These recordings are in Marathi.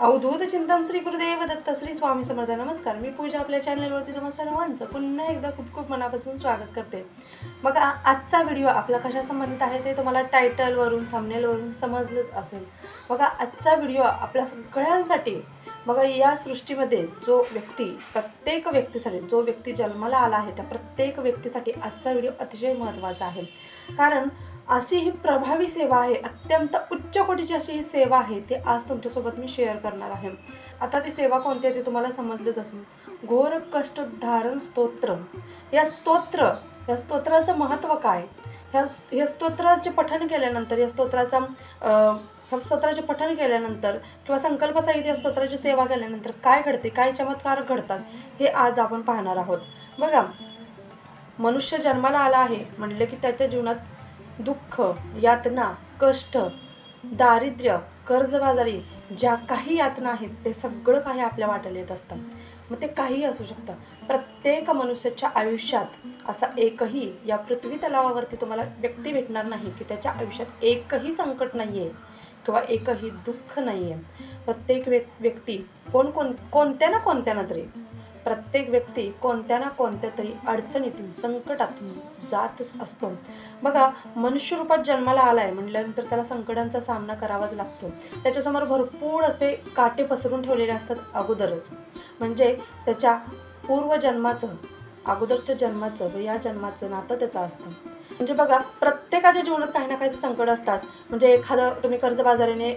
अवधूत चिंतन श्री गुरुदेव दत्त श्री स्वामी समर्थ नमस्कार. मी पूजा आपल्या चॅनलवरती नमस्कार सर्वांचं पुन्हा एकदा खूप खूप मनापासून स्वागत करते. बघा आजचा व्हिडिओ आपला कशा संबंधित आहे ते तुम्हाला टायटलवरून थंबनेलवरून समजलंच असेल. बघा आजचा व्हिडिओ आपल्या सगळ्यांसाठी बघा या सृष्टीमध्ये जो व्यक्ती प्रत्येक व्यक्तीसाठी जो व्यक्ती जन्माला आला आहे त्या प्रत्येक व्यक्तीसाठी आजचा व्हिडिओ अतिशय महत्त्वाचा आहे. कारण अशी ही प्रभावी सेवा आहे अत्यंत उच्च कोटीची अशी ही सेवा आहे ते आज तुमच्यासोबत मी शेअर करणार आहे. आता ती सेवा कोणती आहे ते तुम्हाला समजलंच असेल. घोर कष्ट धारण स्तोत्र. या स्तोत्र या स्तोत्राचं महत्त्व काय? ह्या या स्तोत्राचे पठण केल्यानंतर या स्तोत्राचा ह्या स्तोत्राचे पठण केल्यानंतर किंवा संकल्प साहित्य या स्तोत्राची सेवा केल्यानंतर काय घडते काय चमत्कार घडतात हे आज आपण पाहणार आहोत. बघा मनुष्य जन्माला आला आहे म्हणलं की त्याच्या जीवनात दुःख यातना कष्ट दारिद्र्य कर्जबाजारी ज्या काही यातना आहेत ते सगळं काही आपल्या वाट्याला येत असतं. मग ते काही असू शकतं. प्रत्येक मनुष्याच्या आयुष्यात असा एकही या पृथ्वी तलावावरती तुम्हाला व्यक्ती भेटणार नाही की त्याच्या आयुष्यात एकही संकट नाही आहे किंवा एकही दुःख नाही आहे प्रत्येक व्य व्यक्ती कोण कोण कोणत्या ना कोणत्या ना तरी प्रत्येक व्यक्ती कोणत्या ना कोणत्या तरी अडचणीतून संकटातून जातच असतो. बघा मनुष्यरूपात जन्माला आला आहे म्हटल्यानंतर त्याला संकटांचा सामना करावाच लागतो. त्याच्यासमोर भरपूर असे काटे पसरून ठेवलेले असतात अगोदरच. म्हणजे त्याच्या पूर्वजन्माचं अगोदरच्या जन्माचं व या जन्माचं नातं त्याचं असतं. म्हणजे बघा प्रत्येकाच्या जीवनात काही ना काही संकट असतात. म्हणजे एखादं तुम्ही कर्जबाजारीने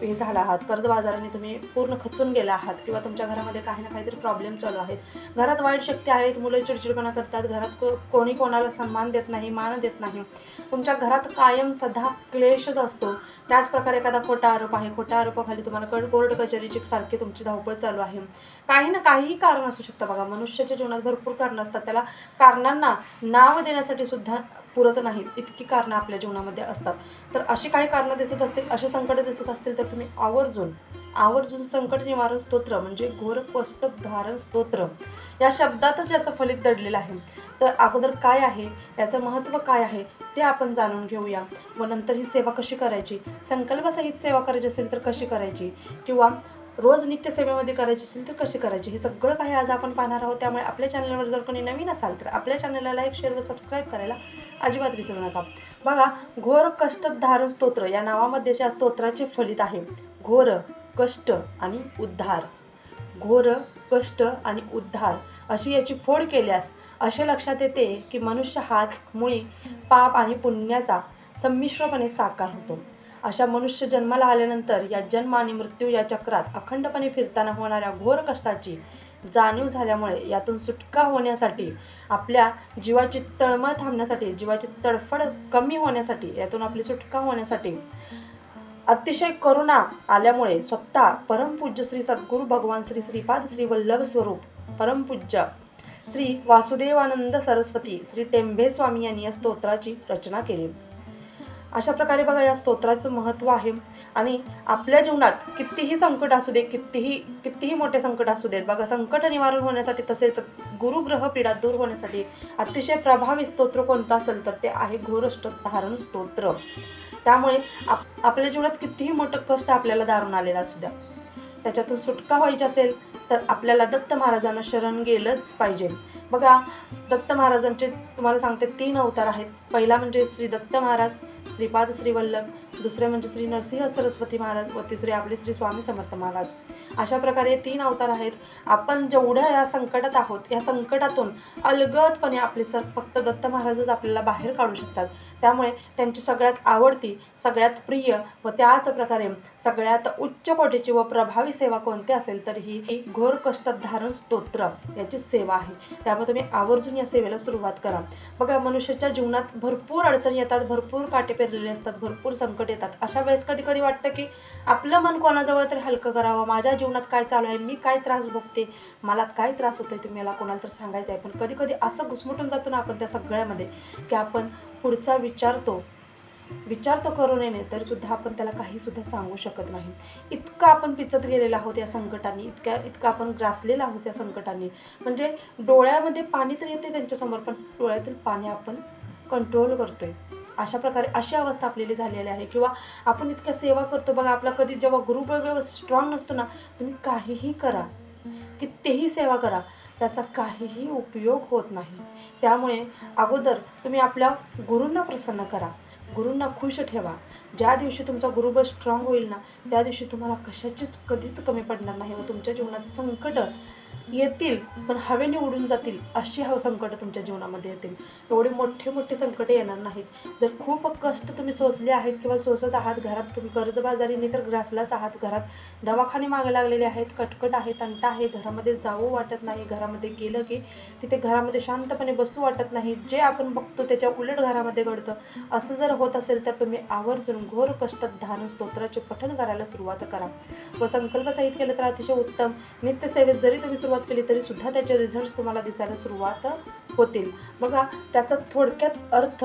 हे झाला आहात कर्जबाजाराने तुम्ही पूर्ण खचून गेला आहात किंवा तुमच्या घरामध्ये काही ना काहीतरी प्रॉब्लेम चालू आहेत. घरात वाईट शक्ती आहेत मुलं चिडचिडपणा करतात घरात कोणी कोणाला सन्मान देत नाही मान देत नाही. तुमच्या घरात कायम सध्या क्लेशच असतो. त्याचप्रकारे एखादा खोटा आरोप आहे खोट्या आरोपाखाली तुम्हाला कड कोर्ट कचेरीची सारखी तुमची धावपळ चालू आहे. काही ना काहीही कारण असू शकतं बघा. मनुष्याच्या जीवनात भरपूर कारणं असतात. त्याला कारणांना नाव देण्यासाठी सुद्धा पुरत नाहीत इतकी कारणं आपल्या जीवनामध्ये असतात. तर अशी काही कारणं दिसत असतील असे संकट दिसत असतील तर तुम्ही आवर्जून आवर्जून संकट निवारण स्तोत्र म्हणजे घोर पुस्तक धारण स्तोत्र या शब्दातच याचं फलित दडलेलं आहे. तर अगोदर काय आहे याचं महत्त्व काय आहे ते आपण जाणून घेऊया. व नंतर ही सेवा कशी करायची? संकल्पसहित सेवा करायची असेल तर कशी करायची? किंवा रोज नित्यसेवेमध्ये करायची असेल तर कशी करायची? हे सगळं काही आज आपण पाहणार आहोत. त्यामुळे आपल्या चॅनलवर जर कोणी नवीन असाल तर आपल्या चॅनलला लाईक शेअर व सबस्क्राईब करायला अजिबात विसरू नका. बघा घोर कष्टधार स्तोत्र या नावामध्ये ज्या स्तोत्राचे फलित आहे. घोर कष्ट आणि उद्धार. घोर कष्ट आणि उद्धार अशी याची फोड केल्यास असे लक्षात येते की मनुष्य हाच मुळी पाप आणि पुण्याचा संमिश्रपणे साकार होतो. अशा मनुष्य जन्माला आल्यानंतर या जन्म आणि मृत्यू या चक्रात अखंडपणे फिरताना होणाऱ्या घोर कष्टाची जाणीव झाल्यामुळे यातून सुटका होण्यासाठी आपल्या जीवाची तळमळ थांबण्यासाठी जीवाची तडफड कमी होण्यासाठी यातून आपली सुटका होण्यासाठी अतिशय करुणा आल्यामुळे स्वतः परमपूज्य श्री सद्गुरू भगवान श्री श्रीपाद श्री वल्लभ स्वरूप परमपूज्य श्री वासुदेवानंद सरस्वती श्री टेंभे स्वामी यांनी या स्तोत्राची रचना केली. अशा प्रकारे बघा या स्तोत्राचं महत्त्व आहे. आणि आपल्या जीवनात कितीही संकट असू दे कितीही कितीही मोठे संकट असू देत बघा संकट निवारण होण्यासाठी तसेच गुरुग्रह पीडा दूर होण्यासाठी अतिशय प्रभावी स्तोत्र कोणतं असेल तर ते आहे घोरष्ट धारण स्तोत्र. त्यामुळे आप आपल्या जीवनात कितीही मोठं कष्ट आपल्याला दारून आलेलं असू द्या त्याच्यातून सुटका व्हायची असेल तर आपल्याला दत्त महाराजांना शरण गेलंच पाहिजे. बघा दत्त महाराजांचे तुम्हाला सांगते तीन अवतार आहेत. पहिला म्हणजे श्री दत्त महाराज श्रीपाद श्रीवल्लभ दुसरे म्हणजे श्री नरसिंह सरस्वती महाराज व तिसरे आपले श्री स्वामी समर्थ महाराज. अशा प्रकारे तीन अवतार आहेत. आपण जेवढ्या या संकटात आहोत या संकटातून अलगदपणे आपले सर फक्त दत्त महाराजच आपल्याला बाहेर काढू शकतात. त्यामुळे त्यांची सगळ्यात आवडती सगळ्यात प्रिय व त्याच प्रकारे सगळ्यात उच्च कोटीची व प्रभावी सेवा कोणती असेल तर ही ही घोर कष्ट धारण स्तोत्र याची सेवा आहे. त्यामुळे तुम्ही आवर्जून या सेवेला सुरुवात करा. बघा मनुष्याच्या जीवनात भरपूर अडचणी येतात भरपूर काटे पेरलेले असतात भरपूर संकट येतात. अशा वेळेस कधी कधी वाटतं की आपलं मन कोणाजवळ तरी हलकं करावं माझ्या जीवनात काय चालू आहे मी काय त्रास भोगते मला काय त्रास होतोय तुम्ही मला कोणाला तर सांगायचं आहे. पण कधी कधी असं घुसमटून जातो ना आपण त्या सगळ्यामध्ये की आपण पुढचा विचारतो विचार तर करू नये तर सुद्धा आपण त्याला काही सुद्धा सांगू शकत नाही. इतकं आपण पिचत गेलेलो आहोत या संकटाने इतक्या इतकं आपण ग्रासलेलं आहोत या संकटाने. म्हणजे डोळ्यामध्ये पाणी तर येते त्यांच्यासमोर पण डोळ्यातील पाणी आपण कंट्रोल करतोय. अशा प्रकारे अशी अवस्था आपलेली झालेली आहे. किंवा आपण इतक्या सेवा करतो बघा आपला कधी जेव्हा गुरुबळ व्यवस्थित स्ट्रॉंग नसतो ना तुम्ही काहीही करा. कितीही सेवा करा त्याचा काहीही उपयोग होत नाही. त्यामुळे अगोदर तुम्ही आपल्या गुरूंना प्रसन्न करा. गुरूंना खुश ठेवा. ज्या दिवशी तुमचा गुरुबळ स्ट्रॉंग होईल ना त्या दिवशी तुम्हाला कशाचीच कधीच कमी पडणार नाही व तुमच्या जीवनात संकट येतील पण हवेने उडून जातील अशी हवं संकट तुमच्या जीवनामध्ये येतील. एवढे मोठे मोठे संकट येणार नाहीत. जर खूप कष्ट तुम्ही सोसले आहेत किंवा सोसत आहात घरात तुम्ही कर्जबाजारीने तर ग्रासलाच आहात घरात. दवाखाने मागे लागलेले आहेत कटकट आहे तंटा आहे घरामध्ये जावं वाटत नाही घरामध्ये गेलं की तिथे घरामध्ये शांतपणे बसू वाटत नाही. जे आपण बघतो त्याच्या उलट घरामध्ये घडतं. असं जर होत असेल तर तुम्ही आवर्जून घोर कष्टात धान स्तोत्राचे पठण करायला सुरुवात करा. व संकल्प साहित केलं तर अतिशय उत्तम. नित्यसेवेत जरी तुम्ही सुरुवात केली तरी सुद्धा त्याचे रिझल्ट तुम्हाला दिसायला सुरुवात होतील. बघा त्याचा थोडक्यात अर्थ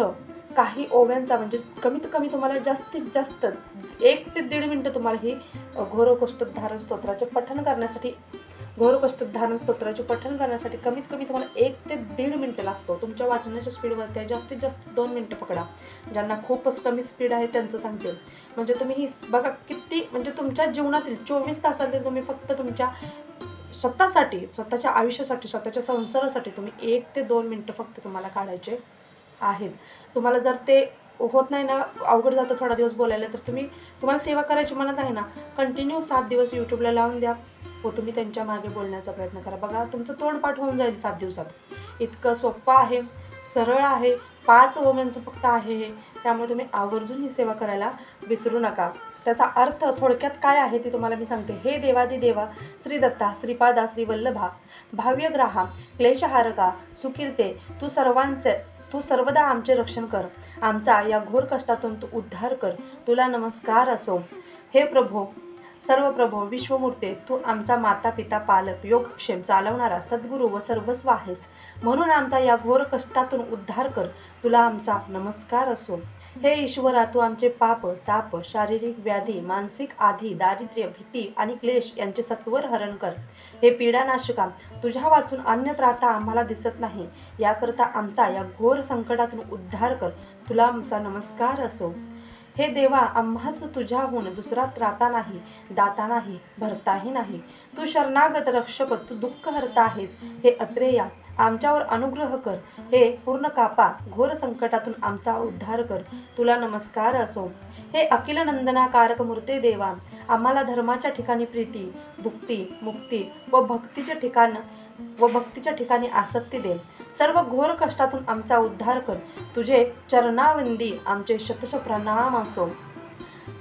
काही ओव्यांचा म्हणजे कमीत कमी तुम्हाला जास्तीत जास्त एक ते दीड मिनटं तुम्हाला ही घोरकोष्ठ धारण स्तोत्राचे पठण करण्यासाठी घोरकोष्ठ धारण स्तोत्राचे पठण करण्यासाठी कमीत कमी तुम्हाला एक ते दीड मिनटं लागतो. तुमच्या वाचनाच्या स्पीडवरती जास्तीत जास्त दोन मिनटं पकडा. ज्यांना खूपच कमी स्पीड आहे त्यांचं सांगते. म्हणजे तुम्ही ही बघा किती म्हणजे तुमच्या जीवनातील चोवीस तासातील तुम्ही फक्त तुमच्या स्वतःसाठी स्वतःच्या आयुष्यासाठी स्वतःच्या संसारासाठी तुम्ही एक ते दोन मिनटं फक्त तुम्हाला काढायचे आहेत. तुम्हाला जर ते होत नाही ना अवघड जातं थोडा दिवस बोलायला तर तुम्ही तुम्हाला सेवा करायची मनात आहे ना कंटिन्यू सात दिवस यूट्यूबला लावून द्या. व तुम्ही त्यांच्या मागे बोलण्याचा प्रयत्न करा. बघा तुमचं तोंडपाठ होऊन जाईल सात दिवसात. इतकं सोपं आहे सरळ आहे पाच वोमेनचं फक्त आहे हे. त्यामुळे तुम्ही आवर्जून ही सेवा करायला विसरू नका. त्याचा अर्थ थोडक्यात काय आहे ते तुम्हाला मी सांगते. हे देवादी देवा श्री दत्ता श्रीपादा श्री वल्लभा भाव्यग्राहा क्लेशहारका सुकीर्ते तू सर्वांचे तू सर्वदा आमचे रक्षण कर. आमचा या घोर कष्टातून तू उद्धार कर. तुला नमस्कार असो. हे प्रभो सर्व प्रभो विश्वमूर्ते तू आमचा माता पिता पालक योगक्षेम चालवणारा सद्गुरू व सर्वस्व आहेस. म्हणून आमचा या घोर कष्टातून उद्धार कर. तुला आमचा नमस्कार असो. हे ईश्वरा तू आमचे पाप ताप शारीरिक व्याधी मानसिक आधी दारिद्र्य भीती आणि क्लेश यांचे सत्वर हरण कर. हे पीडानाशका तुझ्या वाचून अन्य त्राता आम्हाला दिसत नाही. याकरता आमचा या घोर संकटातून उद्धार कर. तुला आमचा नमस्कार असो. हे देवा आम्हास तुझ्याहून दुसरा त्राता नाही दाता नाही भरताही नाही. तू शरणागत रक्षक तू दुःख हरता आहेस. हे अत्रेया आमच्यावर अनुग्रह कर. हे पूर्ण कापा. घोर संकटातून आमचा उद्धार कर. तुला नमस्कार असो. हे अखिल नंदनाकारक मूर्ते देवा. आम्हाला धर्माच्या ठिकाणी प्रीती भुक्ती मुक्ती व भक्तीच्या ठिकाण व भक्तीच्या ठिकाणी आसक्ती दे. सर्व घोर कष्टातून आमचा उद्धार कर. तुझे चरणावंदी आमचे शतश प्रणाम असो.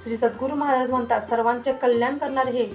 श्री सद्गुरू महाराज म्हणतात सर्वांचे कल्याण करणारे हे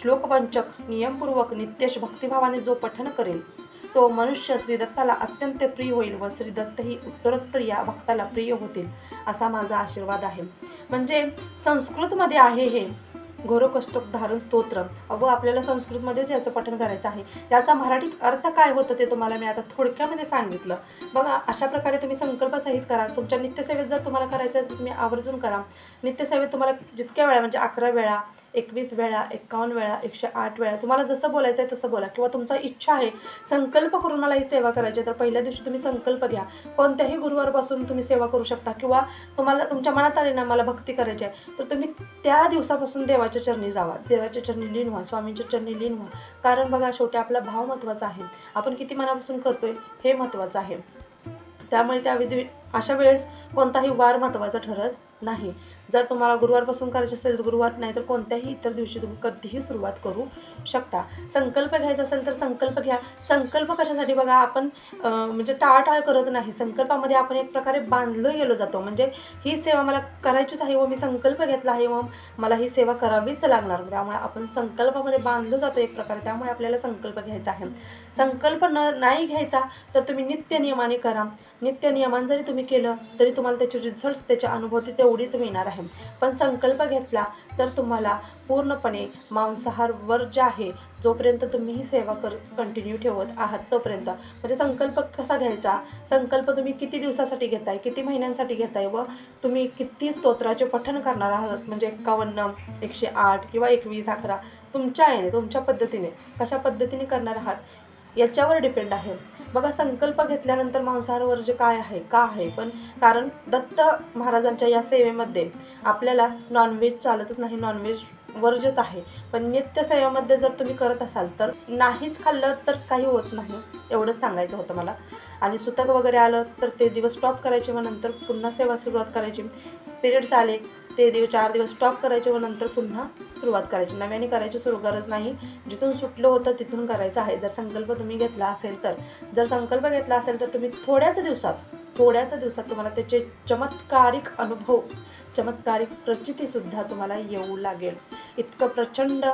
श्लोकवंचक नियमपूर्वक नित्यश भक्तिभावाने जो पठण करेल तो मनुष्य श्रीदत्ताला अत्यंत प्रिय होईल व श्रीदत्तही उत्तरोत्तर या भक्ताला प्रिय होतील असा माझा आशीर्वाद आहे. म्हणजे संस्कृतमध्ये आहे हे. घोरकष्टक धारण स्तोत्र. अगो आपल्याला संस्कृतमध्येच याचं पठण करायचं आहे. याचा मराठीत अर्थ काय होतं ते तुम्हाला मी आता थोडक्यामध्ये सांगितलं. बघा अशा प्रकारे तुम्ही संकल्प सहित करा. तुमच्या नित्यसेवेत जर तुम्हाला करायचं आहे तर तुम्ही आवर्जून करा. नित्यसेवेत तुम्हाला जितक्या वेळा म्हणजे अकरा वेळा एकवीस वेळा एकावन्न वेळा एकशे आठ वेळा. तुम्हाला जसं बोलायचं आहे तसं बोला. किंवा तुमचा इच्छा आहे संकल्प करून मला ही सेवा करायची आहे तर पहिल्या दिवशी तुम्ही संकल्प घ्या. कोणत्याही गुरुवारपासून तुम्ही सेवा करू शकता. किंवा तुम्हाला तुमच्या मनात आले ना मला भक्ती करायची आहे तर तुम्ही त्या दिवसापासून देवाच्या चरणी जावा. देवाच्या चरणी लीन व्हा स्वामींच्या चरणी लीन व्हा. कारण बघा शेवटी आपला भाव महत्त्वाचा आहे. आपण किती मनापासून करतोय हे महत्त्वाचं आहे. त्यामुळे त्या विधी अशा वेळेस कोणताही वार महत्त्वाचा ठरत नाही. जर तुम्हाला गुरुवारपासून करायची असेल तर गुरुवार नाही तर कोणत्याही इतर दिवशी तुम्ही कधीही सुरुवात करू शकता. संकल्प घ्यायचा असेल तर संकल्प घ्या. संकल्प कशासाठी बघा आपण म्हणजे टाळाटाळ करत नाही. संकल्पामध्ये आपण एक प्रकारे बांधलं गेलो जातो. म्हणजे ही सेवा मला करायचीच आहे व मी संकल्प घेतला आहे व मला ही सेवा करावीच लागणार. त्यामुळे आपण संकल्पामध्ये बांधलो जातो एक प्रकारे. त्यामुळे आपल्याला संकल्प घ्यायचा आहे. संकल्प न नाही घ्यायचा तर तुम्ही नित्य नियमाने करा. नित्य नियमान जरी तुम्ही केलं तरी तुम्हाला त्याचे रिझल्ट्स त्याची अनुभूती तेवढीच मिळणार आहे. पण संकल्प घेतला तर तुम्हाला पूर्णपणे मांसाहारवर जे आहे जोपर्यंत तुम्ही ही सेवा कर कंटिन्यू ठेवत आहात तोपर्यंत. म्हणजे संकल्प कसा घ्यायचा? संकल्प तुम्ही किती दिवसासाठी घेताय किती महिन्यांसाठी घेताय व तुम्ही किती स्तोत्राचे पठण करणार आहात? म्हणजे एक्कावन्न एकशे आठ किंवा एकवीस अकरा तुमच्या आईने तुमच्या पद्धतीने कशा पद्धतीने करणार आहात? याच्यावर डिपेंड आहे. बघा संकल्प घेतल्यानंतर मांसाहार जे काय आहे का आहे? पण कारण दत्त महाराजांच्या या सेवेमध्ये आपल्याला नॉनव्हेज चालतच नाही. नॉनव्हेज वर्जच आहे. पण नित्यसेवेमध्ये जर तुम्ही करत असाल तर नाहीच खाल्लं तर काही होत नाही एवढंच सांगायचं होतं मला. आणि सुतक वगैरे आलं तर ते दिवस स्टॉप करायचे मग नंतर पुन्हा सेवा सुरुवात करायची. पिरियड्स आले ते दिवस चार दिवस स्टॉप करायचे व नंतर पुन्हा सुरुवात करायची. नव्याने करायची सुरू गरज नाही. जिथून सुटलं होतं तिथून करायचं आहे. जर संकल्प तुम्ही घेतला असेल तर. जर संकल्प घेतला असेल तर तुम्ही थोड्याच दिवसात थोड्याच दिवसात तुम्हाला त्याचे चमत्कारिक अनुभव चमत्कारिक प्रचितीसुद्धा तुम्हाला येऊ लागेल. इतकं प्रचंड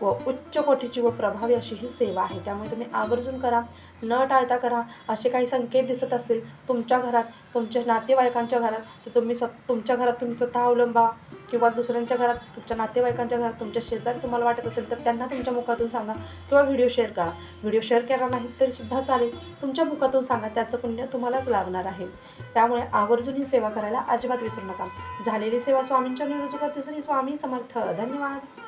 व उच्च कोटीची व प्रभावी अशी ही सेवा आहे. त्यामुळे तुम्ही आवर्जून करा. न टाळता करा. असे काही संकेत दिसत असतील तुमच्या घरात तुमच्या नातेवाईकांच्या घरात तर तुम्ही स्व तुमच्या घरात तुम्ही स्वतः अवलंबा. किंवा दुसऱ्यांच्या घरात तुमच्या नातेवाईकांच्या घरात तुमच्या शेजारी तुम्हाला वाटत असेल तर त्यांना तुमच्या मुखातून सांगा किंवा व्हिडिओ शेअर करा. व्हिडिओ शेअर केला नाही तरी सुद्धा चालेल. तुमच्या मुखातून सांगा त्याचं पुण्य तुम्हालाच लाभणार आहे. त्यामुळे आवर्जून ही सेवा करायला अजिबात विसरू नका. झालेली सेवा स्वामींच्या निरोजकात श्री स्वामी समर्थ. धन्यवाद.